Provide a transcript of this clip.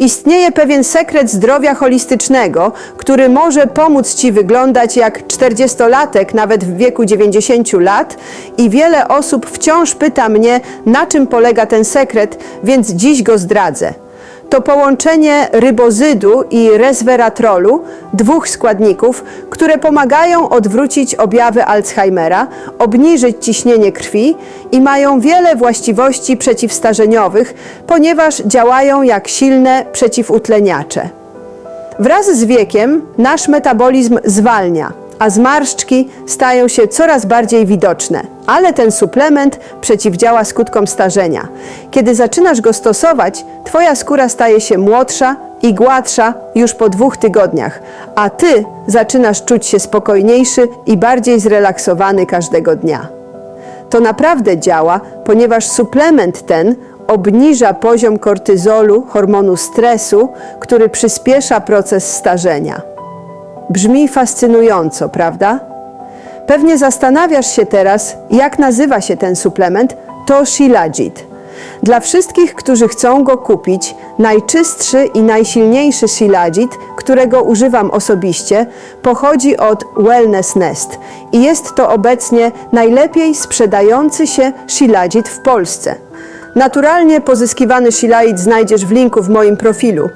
Istnieje pewien sekret zdrowia holistycznego, który może pomóc Ci wyglądać jak 40-latek, nawet w wieku 90 lat i wiele osób wciąż pyta mnie, na czym polega ten sekret, więc dziś go zdradzę. To połączenie rybozydu i resveratrolu, dwóch składników, które pomagają odwrócić objawy Alzheimera, obniżyć ciśnienie krwi i mają wiele właściwości przeciwstarzeniowych, ponieważ działają jak silne przeciwutleniacze. Wraz z wiekiem nasz metabolizm zwalnia, a zmarszczki stają się coraz bardziej widoczne. Ale ten suplement przeciwdziała skutkom starzenia. Kiedy zaczynasz go stosować, Twoja skóra staje się młodsza i gładsza już po dwóch tygodniach, a Ty zaczynasz czuć się spokojniejszy i bardziej zrelaksowany każdego dnia. To naprawdę działa, ponieważ suplement ten obniża poziom kortyzolu, hormonu stresu, który przyspiesza proces starzenia. Brzmi fascynująco, prawda? Pewnie zastanawiasz się teraz, jak nazywa się ten suplement. To Shilajit. Dla wszystkich, którzy chcą go kupić, najczystszy i najsilniejszy Shilajit, którego używam osobiście, pochodzi od Wellness Nest i jest to obecnie najlepiej sprzedający się Shilajit w Polsce. Naturalnie pozyskiwany Shilajit znajdziesz w linku w moim profilu.